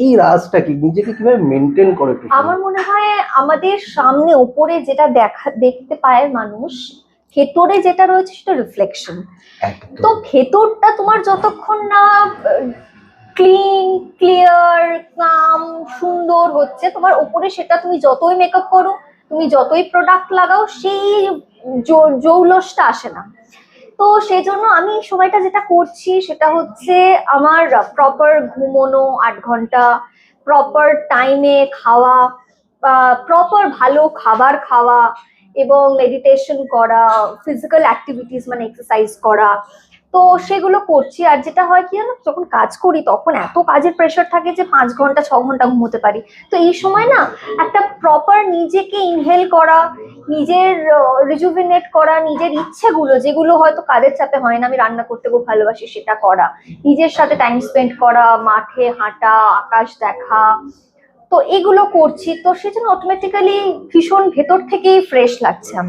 এই রাজটা কি? নিজেকে কীভাবে মেনটেন করে আমার মনে হয় আমাদের সামনে ওপরে যেটা দেখা দেখতে পায় মানুষ ভেতরে যেটা রয়েছে সেটা রিফ্লেকশন তো ভেতরটা তোমার যতক্ষণ না ক্লিন ক্লিয়ার কাম সুন্দর হচ্ছে তোমার ওপরে সেটা তুমি যতই মেকআপ করো তুমি যতই প্রোডাক্ট লাগাও সেই জৌলসটা আসে না। তো সেই জন্য আমি সময়টা যেটা করছি সেটা হচ্ছে আমার প্রপার ঘুমোনো আট ঘণ্টা প্রপার টাইমে খাওয়া প্রপার ভালো খাবার খাওয়া, এবং মেডিটেশন করা ফিজিক্যাল অ্যাক্টিভিটিস মানে এক্সারসাইজ করা তো সেগুলো করছি। আর যেটা হয় কি জানো, যখন কাজ করি তখন এত কাজের প্রেশার থাকে যে পাঁচ ঘণ্টা, ছ ঘণ্টা ঘুমোতে পারি। তো এই সময় না একটা প্রপার নিজেকে ইনহেল করা, নিজের রিজুভিনেট করা, নিজের ইচ্ছেগুলো, যেগুলো হয়তো কাজের চাপে হয় না, আমি রান্না করতে খুব ভালোবাসি সেটা করা। নিজের সাথে টাইম স্পেন্ড করা, মাঠে হাঁটা, আকাশ দেখা। তো এগুলো করছি। তো সেজন্য অটোমেটিক্যালি ভীষণ ভেতর থেকেই ফ্রেশ লাগছে আমার।